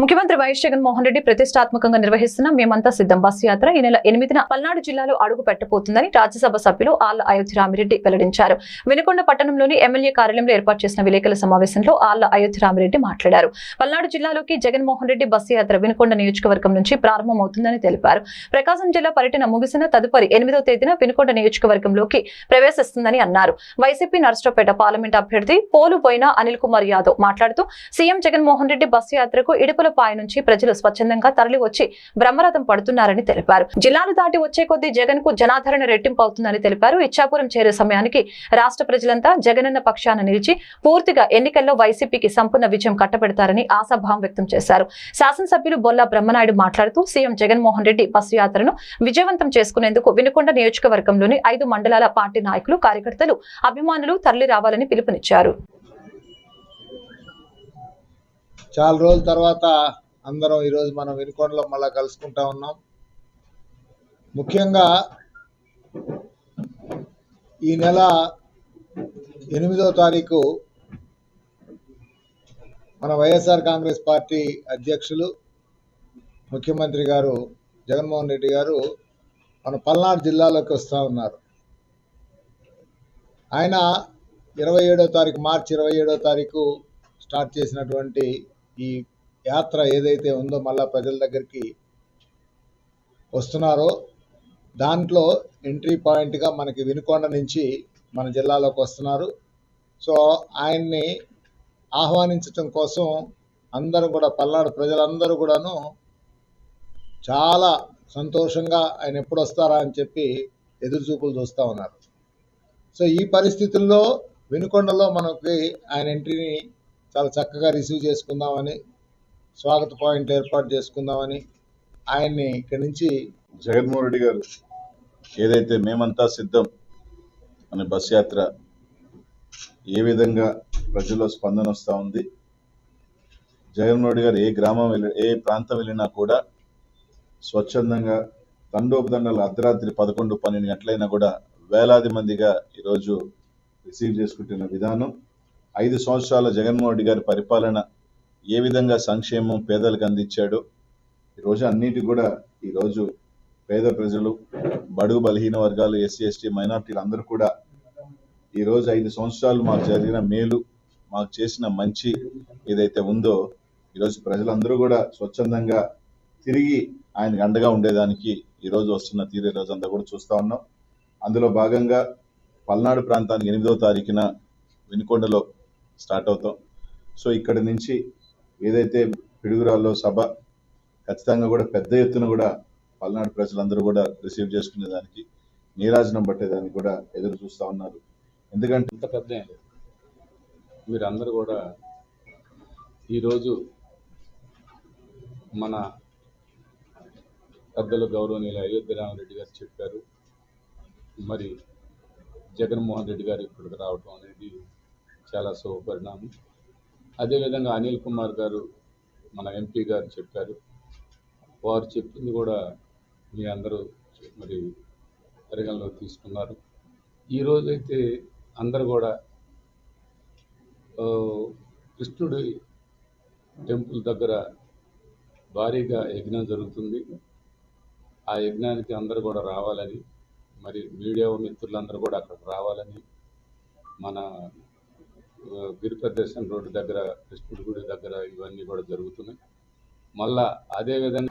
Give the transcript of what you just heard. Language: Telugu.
ముఖ్యమంత్రి వైఎస్ జగన్మోహన్ రెడ్డి ప్రతిష్టాత్మకంగా నిర్వహిస్తున్న మేమంతా సిద్ధం బస్సు యాత్ర ఈ నెల ఎనిమిదిన పల్నాడు జిల్లాలో అడుగు పెట్టబోతుందని రాజ్యసభ సభ్యులు ఆళ్ళ అయోధ్య రామిరెడ్డి వెల్లడించారు. వెనుకొండ పట్టణంలోని ఎమ్మెల్యే కార్యాలయంలో ఏర్పాటు చేసిన విలేకరుల సమావేశంలో ఆళ్ళ అయోధ్య రామిరెడ్డి మాట్లాడారు. పల్నాడు జిల్లాలోకి జగన్మోహన్ రెడ్డి బస్సు యాత్ర వినుకొండ నియోజకవర్గం నుంచి ప్రారంభమవుతుందని తెలిపారు. ప్రకాశం జిల్లా పర్యటన ముగిసిన తదుపరి ఎనిమిదో తేదీన వినుకొండ నియోజకవర్గంలోకి ప్రవేశిస్తుందని అన్నారు. వైసీపీ నర్సరావుపేట పార్లమెంట్ అభ్యర్థి పోలుపోయిన అనిల్ కుమార్ యాదవ్ మాట్లాడుతూ సీఎం జగన్మోహన్ రెడ్డి బస్సు యాత్రకు ఇడుపులపాయ నుంచి ప్రజలు స్వచ్ఛందంగా తరలి వచ్చి బ్రహ్మరథం పడుతున్నారని తెలిపారు. జిల్లాలు దాటి వచ్చే కొద్దీ జగన్కు జనాదరణ రెట్టింపు అవుతుందని తెలిపారు. ఇచ్చాపురం చేరే సమయానికి రాష్ట్ర ప్రజలంతా జగనన్న పక్షాన నిలిచి పూర్తిగా ఎన్నికల్లో వైసీపీకి సంపూర్ణ విజయం కట్టబెడతారని ఆశాభావం వ్యక్తం చేశారు. శాసనసభ్యులు బొల్లా బ్రహ్మనాయుడు మాట్లాడుతూ సీఎం జగన్మోహన్ రెడ్డి బస్సు యాత్రను విజయవంతం చేసుకునేందుకు వినుకొండ నియోజకవర్గంలోని ఐదు మండలాల పార్టీ నాయకులు కార్యకర్తలు అభిమానులు తరలి రావాలని పిలుపునిచ్చారు. చాలా రోజుల తర్వాత అందరం ఈరోజు మనం వినుకొండలో మళ్ళా కలుసుకుంటా ఉన్నాం. ముఖ్యంగా ఈ నెల ఎనిమిదో తారీఖు మన వైఎస్ఆర్ కాంగ్రెస్ పార్టీ అధ్యక్షులు ముఖ్యమంత్రి గారు జగన్మోహన్ రెడ్డి గారు మన పల్నాడు జిల్లాలోకి వస్తూ ఉన్నారు. ఆయన ఇరవై ఏడో తారీఖు మార్చి ఇరవై ఏడో తారీఖు స్టార్ట్ చేసినటువంటి ఈ యాత్ర ఏదైతే ఉందో మళ్ళా ప్రజల దగ్గరికి వస్తున్నారో దాంట్లో ఎంట్రీ పాయింట్గా మనకి వినుకొండ నుంచి మన జిల్లాలోకి వస్తున్నారు. సో ఆయన్ని ఆహ్వానించటం కోసం అందరూ కూడా పల్నాడు ప్రజలందరూ కూడాను చాలా సంతోషంగా ఆయన ఎప్పుడు వస్తారా అని చెప్పి ఎదురు చూపులు చూస్తూ ఉన్నారు. సో ఈ పరిస్థితుల్లో వినుకొండలో మనకి ఆయన ఎంట్రీని చాలా చక్కగా రిసీవ్ చేసుకుందామని స్వాగత పాయింట్ ఏర్పాటు చేసుకుందామని ఆయన్ని ఇక్కడి నుంచి జగన్మోహన్ రెడ్డి గారు ఏదైతే మేమంతా సిద్ధం అనే బస్ యాత్ర ఏ విధంగా ప్రజల్లో స్పందన వస్తూ ఉంది జగన్మోహన్ రెడ్డి గారు ఏ గ్రామం వెళ్ళి ఏ ప్రాంతం వెళ్ళినా కూడా స్వచ్ఛందంగా తండోపదండాలు అర్ధరాత్రి పదకొండు పన్నెండు గంటలైనా కూడా వేలాది మందిగా ఈరోజు రిసీవ్ చేసుకుంటున్న విధానం. ఐదు సంవత్సరాల జగన్మోహన్ రెడ్డి గారి పరిపాలన ఏ విధంగా సంక్షేమం పేదలకు అందించాడో ఈరోజు అన్నిటి కూడా ఈరోజు పేద ప్రజలు బడుగు బలహీన వర్గాలు ఎస్సీ ఎస్టీ మైనార్టీలు అందరూ కూడా ఈరోజు ఐదు సంవత్సరాలు మాకు జరిగిన మేలు మాకు చేసిన మంచి ఏదైతే ఉందో ఈరోజు ప్రజలందరూ కూడా స్వచ్ఛందంగా తిరిగి ఆయనకు అండగా ఉండేదానికి ఈరోజు వస్తున్న తీరు రోజు అంతా కూడా చూస్తా ఉన్నాం. అందులో భాగంగా పల్నాడు ప్రాంతానికి ఎనిమిదవ తారీఖున వెనుకొండలో స్టార్ట్ అవుతాం. సో ఇక్కడి నుంచి ఏదైతే పిడుగురాల్లో సభ ఖచ్చితంగా కూడా పెద్ద ఎత్తున కూడా పల్నాడు ప్రజలందరూ కూడా రిసీవ్ చేసుకునే దానికి నీరాజనం పట్టేదానికి కూడా ఎదురు చూస్తా ఉన్నారు. ఎందుకంటే ఇంత పెద్ద మీరందరూ కూడా ఈరోజు మన పెద్దలు గౌరవనీయులు అయోధ్య రామరెడ్డి గారు చెప్పారు. మరి జగన్మోహన్ రెడ్డి గారు ఇక్కడికి రావడం అనేది చాలా శుభపరిణామం. అదేవిధంగా అనిల్ కుమార్ గారు మన ఎంపీ గారు చెప్పారు. వారు చెప్పింది కూడా మీ అందరూ మరి పరిగణలోకి తీసుకున్నారు. ఈ రోజైతే అందరు కూడా కృష్ణుడి టెంపుల్ దగ్గర భారీగా యజ్ఞం జరుగుతుంది. ఆ యజ్ఞానికి అందరూ కూడా రావాలని మరి మీడియా మిత్రులందరూ కూడా అక్కడికి రావాలని మన ఆ, గిరి ప్రదర్శన రోడ్డు దగ్గర కృష్ణుడి గుడి దగ్గర ఇవన్నీ కూడా జరుగుతున్నాయి మళ్ళా అదేవిధంగా